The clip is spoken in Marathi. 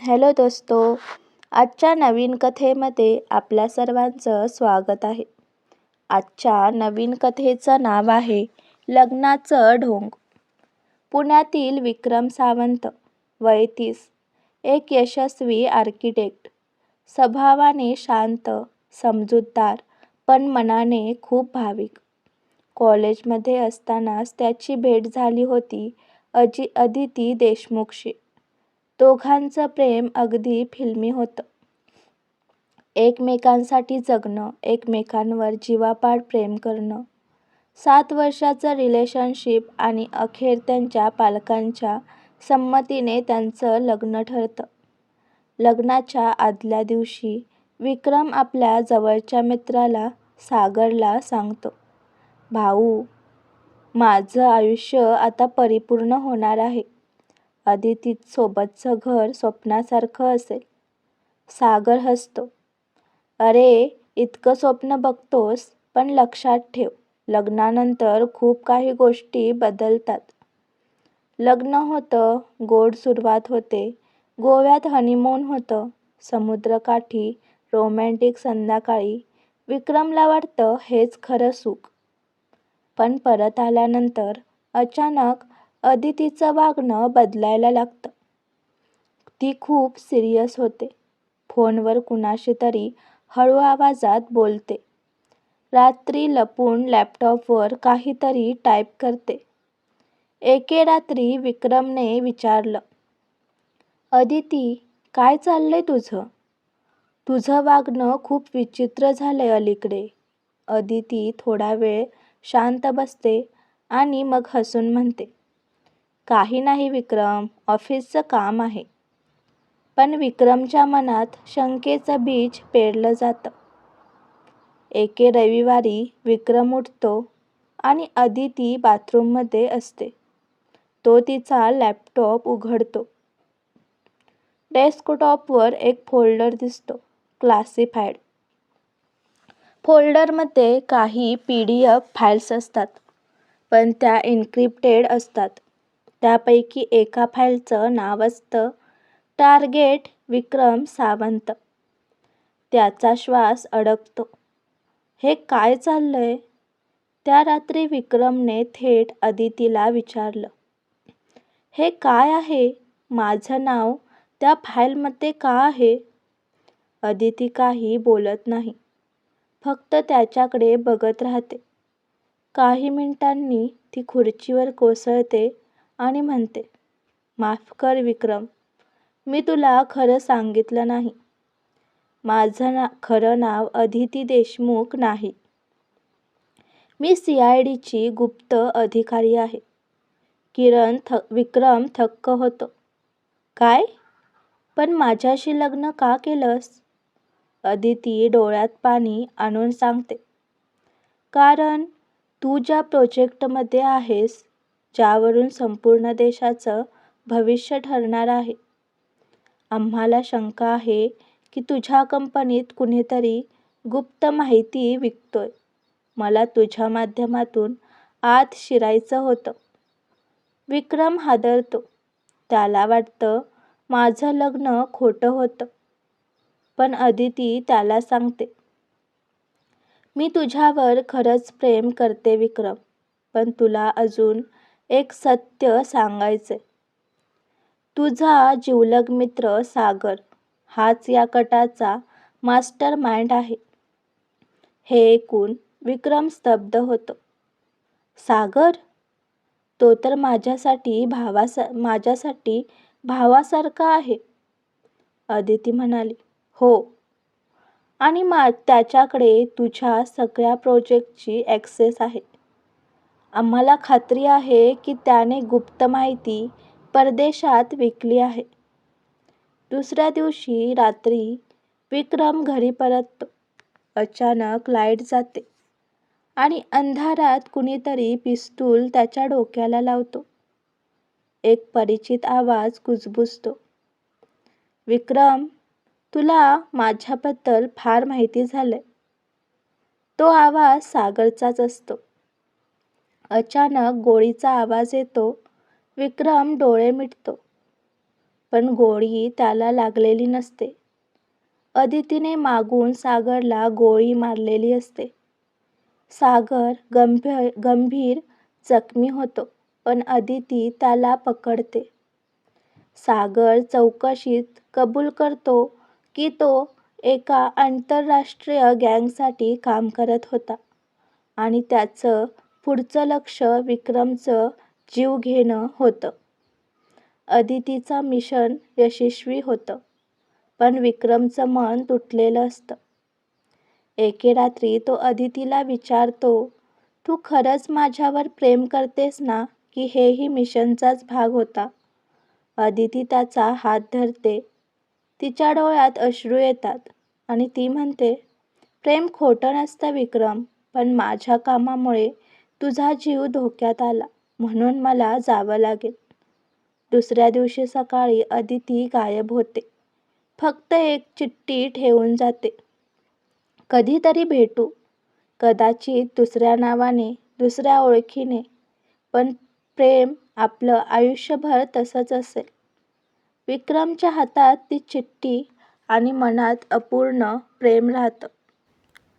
हॅलो दोस्तो आजच्या नवीन कथेमध्ये आपल्या सर्वांचं स्वागत आहे. आजच्या नवीन कथेचं नाव आहे लग्नाचं ढोंग. पुण्यातील विक्रम सावंत वय तीस एक यशस्वी आर्किटेक्ट. स्वभावाने शांत समजूतदार पण मनाने खूप भाविक. कॉलेजमध्ये असतानाच त्याची भेट झाली होती अजि अदिती देशमुखशी. दोघांचं प्रेम अगदी फिल्मी होतं. एकमेकांसाठी जगणं एकमेकांवर जीवापाड प्रेम करणं. सात वर्षाचं रिलेशनशिप आणि अखेर त्यांच्या पालकांच्या संमतीने त्यांचं लग्न ठरतं. लग्नाच्या आदल्या दिवशी विक्रम आपल्या जवळच्या मित्राला सागरला सांगतो भाऊ माझं आयुष्य आता परिपूर्ण होणार आहे. अदितीसोबतचं घर स्वप्नासारखं असेल. सागर हसतो. अरे इतकं स्वप्न बघतोस पण लक्षात ठेव लग्नानंतर खूप काही गोष्टी बदलतात. लग्न होतं गोड सुरुवात होते गोव्यात हनीमून होतं समुद्रकाठी रोमॅन्टिक संध्याकाळी विक्रमला वाटतं हेच खरं सुख. पण परत आल्यानंतर अचानक अदितीचं वागणं बदलायला लागतं. ती खूप सिरियस होते. फोनवर कुणाशी तरी हळू आवाजात बोलते. रात्री लपून लॅपटॉपवर काहीतरी टाईप करते. एके रात्री विक्रमने विचारलं अदिती काय चाललंय तुझं? तुझं वागणं खूप विचित्र झालंय अलीकडे. अदिती थोडा वेळ शांत बसते आणि मग हसून म्हणते काही नाही विक्रम ऑफिसचं काम आहे. पण विक्रमच्या मनात शंकेचं बीज पेरलं जातं. एके रविवारी विक्रम उठतो आणि अदिती बाथरूममध्ये असते. तो तिचा लॅपटॉप उघडतो. डेस्कटॉपवर एक फोल्डर दिसतो क्लासिफाईड. फोल्डरमध्ये काही पी डी एफ फाईल्स असतात पण त्या इन्क्रिप्टेड असतात. त्यापैकी एका फाईलचं नाव असतं टार्गेट विक्रम सावंत. त्याचा श्वास अडकतो. हे काय चाललंय? त्या रात्री विक्रमने थेट अदितीला विचारलं. हे काय आहे? माझं नाव त्या फाईलमध्ये का आहे? अदिती काही बोलत नाही. फक्त त्याच्याकडे बघत राहते. काही मिनिटांनी ती खुर्चीवर कोसळते आणि म्हणते माफ कर विक्रम मी तुला खरं सांगितलं नाही. माझं ना खरं नाव अदिती देशमुख नाही. मी सी आय डीची गुप्त अधिकारी आहे. किरण थ विक्रम थक्क होतो. काय? पण माझ्याशी लग्न का केलंस? अदिती डोळ्यात पाणी आणून सांगते. कारण तू ज्या प्रोजेक्टमध्ये आहेस ज्यावरून संपूर्ण देशाचं भविष्य ठरणार आहे. आम्हाला शंका आहे की तुझ्या कंपनीत कुणीतरी गुप्त माहिती विकतोय. मला तुझ्या माध्यमातून आत शिरायचं होतं. विक्रम हादरतो. त्याला वाटतं माझं लग्न खोटं होतं. पण अदिती त्याला सांगते. मी तुझ्यावर खरंच प्रेम करते विक्रम पण तुला अजून एक सत्य सांगायचंय तुझा जिवलग मित्र सागर हाच या कटाचा मास्टर माइंड आहे. हे ऐकून विक्रम स्तब्ध होतो. सागर तो तर माझ्यासाठी भावासा माझ्यासाठी भावासारखा आहे. अदिती म्हणाली हो. आणि मा त्याच्याकडे तुझ्या सगळ्या प्रोजेक्टची ॲक्सेस आहे. आम्हाला खात्री आहे की त्याने गुप्त माहिती परदेशात विकली आहे. दुसऱ्या दिवशी रात्री विक्रम घरी परततो अचानक लाइट जाते आणि अंधारात कुणीतरी पिस्तूल त्याच्या डोक्याला लावतो. एक परिचित आवाज कुजबुजतो. विक्रम तुला माझ्याबद्दल फार माहिती झालंय. तो आवाज सागरचाच असतो. अचानक गोळीचा आवाज येतो विक्रम डोळे मिटतो पण गोळी त्याला लागलेली नसते. अदितीने मागून सागरला गोळी मारलेली असते. सागर गंभीर जखमी होतो पण अदिती त्याला पकडते. सागर चौकशीत कबूल करतो की तो एका आंतरराष्ट्रीय गँगसाठी काम करत होता आणि त्याचं पुढचं लक्ष विक्रमचं जीव घेणं होतं. अदितीचं मिशन यशस्वी होतं, पण विक्रमचं मन तुटलेलं असतं. एके रात्री तो अदितीला विचारतो, तू खरंच माझ्यावर प्रेम करतेस ना की हेही मिशनचाच भाग होता? अदिती त्याचा हात धरते. तिच्या डोळ्यात अश्रू येतात आणि ती म्हणते, प्रेम खोटं नसतं विक्रम, पण माझ्या कामामुळे तुझा जीव धोक्यात आला म्हणून मला जावं लागेल. दुसऱ्या दिवशी सकाळी अदिती गायब होते. फक्त एक चिठ्ठी ठेवून जाते. कधीतरी भेटू. कदाचित दुसऱ्या नावाने, दुसऱ्या ओळखीने, पण प्रेम आपलं आयुष्यभर तसंच असेल. विक्रमच्या हातात ती चिठ्ठी आणि मनात अपूर्ण प्रेम राहतं.